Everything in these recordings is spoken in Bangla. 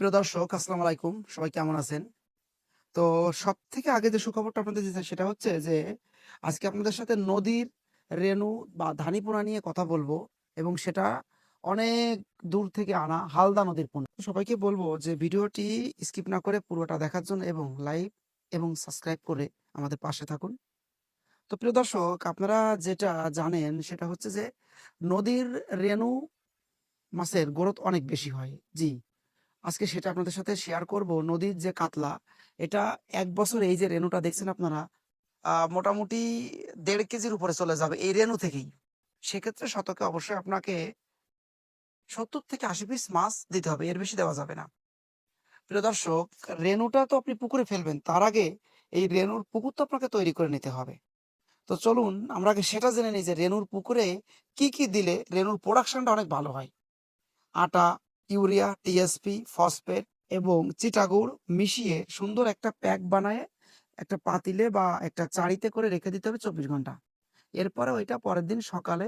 প্রিয় দর্শক, আসসালামু আলাইকুম। সবাই কেমন আছেন? তো সব থেকে আগে যে সুখবরটা আপনাদের দিতে সেটা হচ্ছে যে, আজকে আপনাদের সাথে নদীর রেণু বা ধানীপোনা নিয়ে কথা বলব এবং সেটা অনেক দূর থেকে আনা হালদা নদীর পোনা। সবাইকে বলব যে, ভিডিওটি স্কিপ না করে পুরোটা দেখার জন্য এবং লাইক এবং সাবস্ক্রাইব করে আমাদের পাশে থাকুন। তো প্রিয় দর্শক, আপনারা যেটা জানেন সেটা হচ্ছে যে, নদীর রেণু মাছের গ্রোথ অনেক বেশি হয়। জি আজকে সেটা আপনাদের সাথে শেয়ার করব। নদীর যে কাতলা, এটা এক বছর এই যে রেনুটা দেখছেন আপনারা মোটামুটি দেড় কেজির উপরে চলে যাবে এই রেনু থেকেই। সেক্ষেত্রে শতকে অবশ্যই আপনাকে সত্তর থেকে আশি পিস মাছ দিতে হবে, এর বেশি দেওয়া যাবে না। প্রিয় দর্শক রেনুটা তো আপনি পুকুরে ফেলবেন, তার আগে এই রেনুর পুকুর তো আপনাকে তৈরি করে নিতে হবে। তো চলুন, আমরা আগে সেটা জেনে নিই যে রেনুর পুকুরে কি কি দিলে রেনুর প্রোডাকশনটা অনেক ভালো হয়। আটা ইউরিয়া টিএসপি ফসফেট এবং চিটাগুড় মিশিয়ে সুন্দর একটা প্যাক বানায় একটা পাতিলে বা একটা চাড়িতে করে রেখে দিতে হবে চব্বিশ ঘণ্টা। এরপরে ওইটা পরের দিন সকালে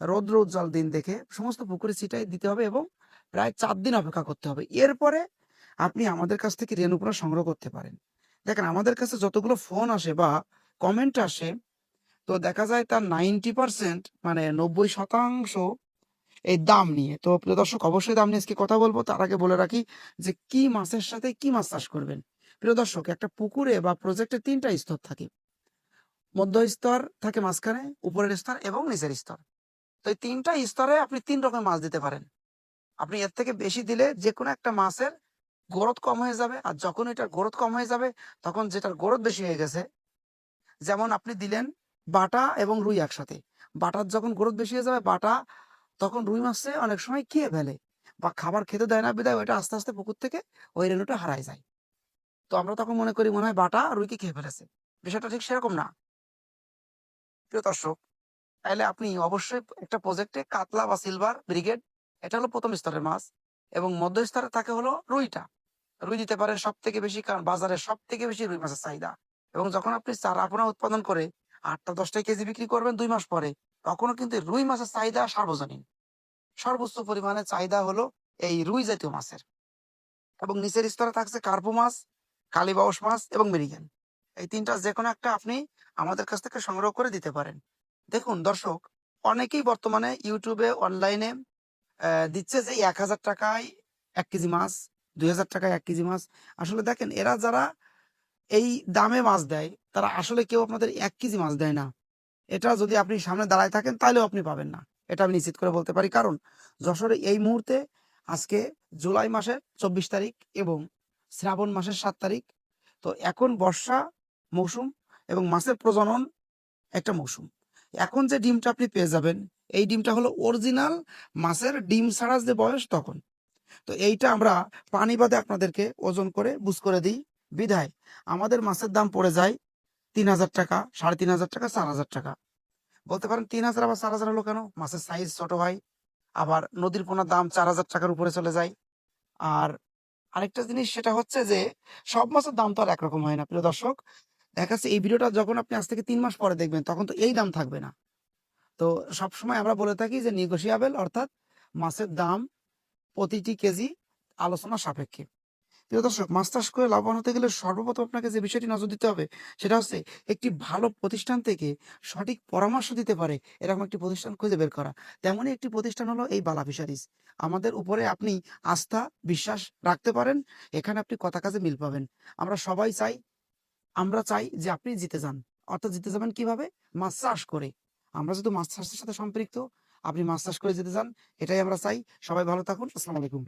রৌদ্র উজ্জ্বল দিন দেখে সমস্ত পুকুরে ছিটাই দিতে হবে এবং প্রায় চার দিন অপেক্ষা করতে হবে। এরপরে আপনি আমাদের কাছ থেকে রেণুগুলো সংগ্রহ করতে পারেন। দেখেন, আমাদের কাছে যতগুলো ফোন আসে বা কমেন্ট আসে, তো দেখা যায় তার নাইনটি পার্সেন্ট মানে নব্বই শতাংশ এই দাম নিয়ে। তো প্রিয় দর্শক, অবশ্যই দাম নিয়ে আজকে কথা বলব। তার আগে বলে রাখি যে, কি মাছের সাথে কি মাছ চাষ করবেন? প্রিয় দর্শক, একটা পুকুরে বা প্রজেক্টে তিনটা স্তর থাকে। মধ্য স্তর থাকে মাঝখানে, উপরের স্তর এবং নিচের স্তর। তো এই তিনটা স্তরে আপনি তিন রকমের মাছ দিতে পারেন। আপনি এর থেকে বেশি দিলে যে কোনো একটা মাছের গ্রোথ কম হয়ে যাবে আর যখন এটার গ্রোথ কম হয়ে যাবে, তখন যেটার গ্রোথ বেশি হয়ে গেছে, যেমন আপনি দিলেন বাটা এবং রুই একসাথে। বাটার যখন গ্রোথ বেশি হয়ে যাবে, বাটা তখন রুই মাছে অনেক সময় খেয়ে ফেলে বা খাবার খেতে দেয় না, বিদায় ওইটা আস্তে আস্তে পুকুর থেকে ওই রেণুটা হারায় যায়। তো আমরা তখন মনে করি মনে হয় বাটা রুইকে খেয়ে ফেলেছে। বিষয়টা ঠিক সেরকম না। প্রিয় দর্শক তাহলে আপনি অবশ্যই একটা প্রজেক্টে কাতলা বা সিলভার ব্রিগেড এটা হলো প্রথম স্তরের মাছ এবং মধ্য স্তরে থাকে হলো রুইটা। রুই দিতে পারেন সব থেকে বেশি কারণ বাজারে সব থেকে বেশি রুই মাছের চাহিদা। এবং যখন আপনি চারা, পোনা উৎপাদন করে আটটা দশটা কেজি বিক্রি করবেন দুই মাস পরে। তখনও কিন্তু রুই মাছের চাহিদা সার্বজনীন। সর্বোচ্চ পরিমাণে চাহিদা হলো এই রুই জাতীয় মাছের। এবং নিচের স্তরে থাকছে কার্পো মাছ কালীবাউস মাছ এবং মেরিগান। এই তিনটা যে কোনো একটা আপনি আমাদের কাছ থেকে সংগ্রহ করে দিতে পারেন। দেখুন দর্শক, অনেকেই বর্তমানে ইউটিউবে, অনলাইনে দিচ্ছে যে এক হাজার টাকায় এক কেজি মাছ, দুই হাজার টাকায় এক কেজি মাছ। আসলে দেখেন, এরা যারা এই দামে মাছ দেয়, তারা আসলে কেউ আপনাদের এক কেজি মাছ দেয় না। এটা যদি আপনি সামনে দাঁড়ায় থাকেন তাহলেও আপনি পাবেন না। এটা আমি নিশ্চিত করে বলতে পারি। কারণ যশোরে এই মুহূর্তে আজকে জুলাই মাসের চব্বিশ তারিখ এবং শ্রাবণ মাসের সাত তারিখ। তো এখন বর্ষা মৌসুম এবং মাছের প্রজনন একটা মৌসুম। এখন যে ডিমটা আপনি পেয়ে যাবেন, এই ডিমটা হলো অরিজিনাল মাছের ডিম ছাড়া যে বয়স তখন। তো এইটা আমরা পানি বাদে আপনাদেরকে ওজন করে বুঝ করে দিই। বিধায় আমাদের মাছের দাম পড়ে যায় তিন হাজার টাকা, সাড়ে তিন হাজার টাকা, চার হাজার টাকা। বলতে পারেন তিন হাজার আবার চার হাজার হলো কেন? মাছের সাইজ ছোট হয়, আবার নদীর পোনার দাম চার হাজার টাকার উপরে চলে যায়। আর আরেকটা জিনিস সেটা হচ্ছে যে, সব মাছের দাম তো আর একরকম হয় না, প্রিয় দর্শক। দেখা যাচ্ছে এই ভিডিওটা যখন আপনি আজ থেকে তিন মাস পরে দেখবেন, তখন তো এই দাম থাকবে না। তো সবসময় আমরা বলে থাকি যে নিগোসিয়াবেল অর্থাৎ মাছের দাম প্রতিটি কেজি আলোচনা সাপেক্ষে। প্রিয় দর্শক চাষ করে লাভবান হতে গেলে সর্বপ্রথম আপনাকে যে বিষয়টি নজর দিতে হবে, সেটা হচ্ছে একটি ভালো প্রতিষ্ঠান থেকে সঠিক পরামর্শ দিতে পারে এরকম একটি প্রতিষ্ঠান খুঁজে বের করা। তেমনই একটি প্রতিষ্ঠান হলো এই বালা ফিশারিজ। আমাদের উপরে আপনি আস্থা, বিশ্বাস রাখতে পারেন, এখানে আপনি কথা কাজে মিল পাবেন। আমরা সবাই চাই, আমরা চাই যে আপনি জিতে যান। অর্থাৎ জিতে যাবেন কীভাবে? মাছ চাষ করে আমরা যেহেতু মাছ চাষের সাথে সম্পৃক্ত, আপনি মাছ চাষ করে যেতে যান, এটাই আমরা চাই। সবাই ভালো থাকুন, আসসালামু আলাইকুম।